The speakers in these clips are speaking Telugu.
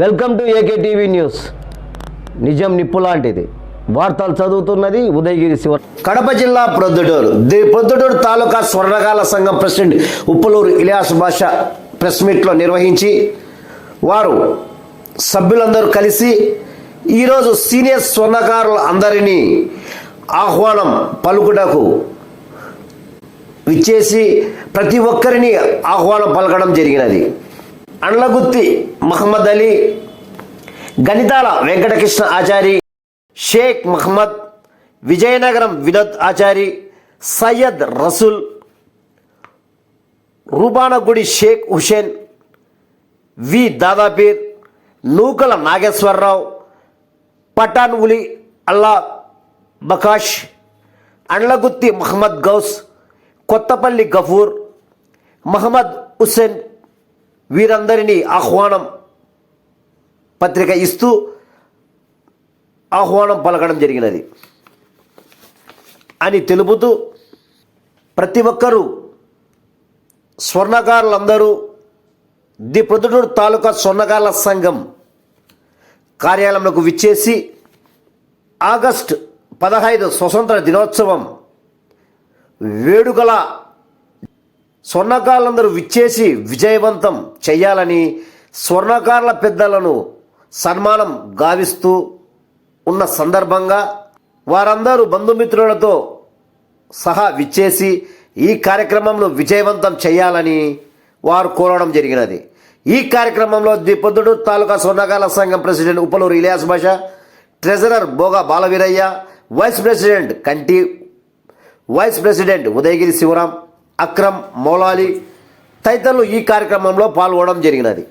Welcome to AK TV news. నిజం నిప్పు లాంటిది. వార్తలు చదువుతున్నది ఉదయగిరి శివ కడప జిల్లా ప్రొద్దుటూరు. ది ప్రొద్దుటూరు తాలూకా స్వర్ణకాల సంఘం ప్రెసిడెంట్ ఉప్పలూరు ఇలియాస్ భాష ప్రెస్ మీట్లో నిర్వహించి వారు సభ్యులందరూ కలిసి ఈరోజు సీనియర్ స్వర్ణకారులు అందరినీ ఆహ్వానం పలుకుటకు విచ్చేసి ప్రతి ఒక్కరిని ఆహ్వానం పలకడం జరిగినది. అండ్లగుత్తి మహమ్మద్ అలీ గణితాల వెంకటకృష్ణ ఆచారి షేక్ మహమ్మద్ విజయనగరం వినోద్ ఆచారి సయ్యద్ రసూల్ రూపానగుడి షేక్ హుసేన్ వి దాదాపీర్ నూకల నాగేశ్వరరావు పఠాన్ ఉలి అల్లా బకాష్ అండ్లగుత్తి మహమ్మద్ గౌస్ కొత్తపల్లి గఫూర్ మహమ్మద్ హుస్సేన్ వీరందరినీ ఆహ్వానం పత్రిక ఇస్తూ ఆహ్వానం పలకడం జరిగినది. అని తెలుపుతూ ప్రతి ఒక్కరూ స్వర్ణకారులందరూ ది ప్రొద్దుటూరు తాలూకా స్వర్ణకారుల సంఘం కార్యాలయంలోకి విచ్చేసి ఆగస్ట్ పదహైదు స్వతంత్ర దినోత్సవం వేడుకల స్వర్ణకారులందరూ విచ్చేసి విజయవంతం చేయాలని స్వర్ణకారుల పెద్దలను సన్మానం గావిస్తూ ఉన్న సందర్భంగా వారందరూ బంధుమిత్రులతో సహా విచ్చేసి ఈ కార్యక్రమంలో విజయవంతం చేయాలని వారు కోరడం జరిగినది. ఈ కార్యక్రమంలో ది తాలూకా స్వర్ణకాల సంఘం president Upaluru Ilias Basha treasurer Boga Balaveerayya vice president Kanti vice president Udayagiri Sivaram Akram Moulali తదితరులు ఈ కార్యక్రమంలో పాల్గొనడం జరిగినది.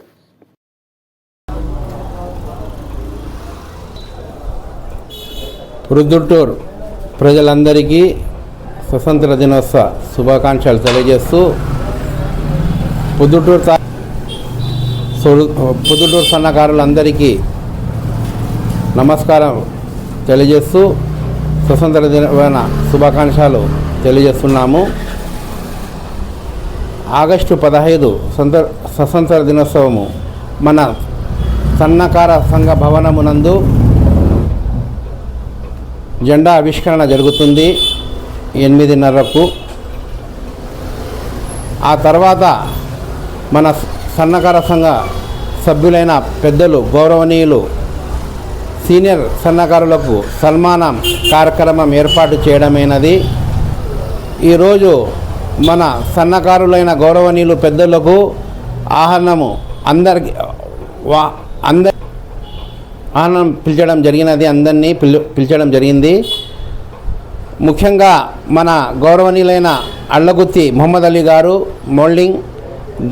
రుద్దుటూరు ప్రజలందరికీ స్వతంత్ర దినోత్సవ శుభాకాంక్షలు తెలియజేస్తూ పొద్దుటూరు పొద్దుటూరు సన్నకారులందరికీ నమస్కారం తెలియజేస్తూ స్వతంత్ర దిన శుభాకాంక్షలు తెలియజేస్తున్నాము. ఆగస్టు పదహైదు సొంత స్వతంత్ర దినోత్సవము. మన సన్నకార సంఘ భవనమునందు జెండా ఆవిష్కరణ జరుగుతుంది ఎనిమిదిన్నరకు. ఆ తర్వాత మన సన్నకార సంఘ సభ్యులైన పెద్దలు గౌరవనీయులు సీనియర్ సన్నకారులకు సన్మానం కార్యక్రమం ఏర్పాటు చేయడమైనది. ఈరోజు మన సన్నకారులైన గౌరవనీయులు పెద్దలకు ఆహరణము అందరికి వా అందరి ఆహ్వానం పిలిచడం జరిగినది అందరినీ పిలు పిలిచడం జరిగింది. ముఖ్యంగా మన గౌరవనీయులైన అళ్ళగుత్తి మొహమ్మద్ అలీ గారు మోల్డింగ్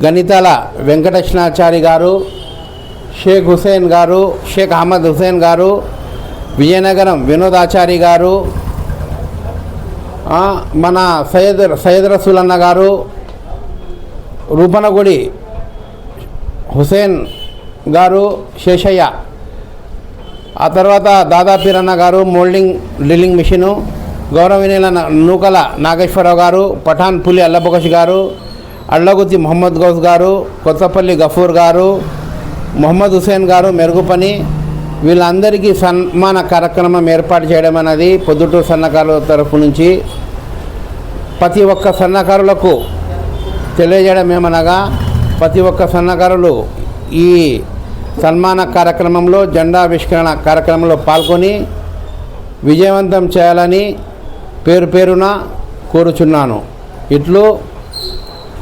గణితాల వెంకటకృష్ణాచారి గారు షేక్ హుసేన్ గారు షేక్ అహ్మద్ హుసేన్ గారు విజయనగరం వినోదాచారి గారు మన సయ్యద్ సయ్యద్ రసూల్ అన్న గారు రూపనగుడి హుసేన్ గారు శేషయ్య. ఆ తర్వాత Dadapeeranna garu moulding drilling machine గౌరవనీయుల Nukala Nageswara Rao గారు పఠాన్ పులి అల్లబొకష్ గారు అళ్ళగుత్తి మొహమ్మద్ గౌస్ గారు కొత్తపల్లి గఫూర్ గారు మొహమ్మద్ హుసేన్ గారు మెరుగుపని వీళ్ళందరికీ సన్మాన కార్యక్రమం ఏర్పాటు చేయడం అనేది పొద్దుటూరు సన్నకారుల తరఫు నుంచి ప్రతి ఒక్క సన్నకారులకు తెలియజేయడం ఏమనగా ప్రతి ఒక్క సన్నకారులు ఈ సన్మాన కార్యక్రమంలో జెండా ఆవిష్కరణ కార్యక్రమంలో పాల్గొని విజయవంతం చేయాలని పేరు పేరున కోరుచున్నాను. ఇట్లు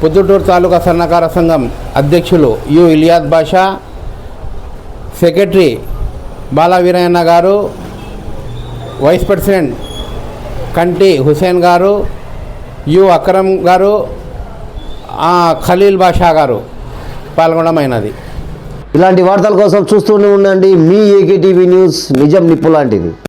పొద్దుటూరు తాలూకా సన్నకార సంఘం అధ్యక్షులు యు ఇలియాద్ బాషా సెక్రటరీ బాలవీరయ్యన్న గారు వైస్ ప్రెసిడెంట్ కంటి హుసేన్ గారు యు అక్రమ్ గారు ఖలీల్ బాషా గారు పాల్గొనమైనది ఇలాంటి వార్తల కోసం చూస్తూనే ఉండండి. మీ ఏకేటీవీ న్యూస్ నిజం నిప్పు లాంటిది.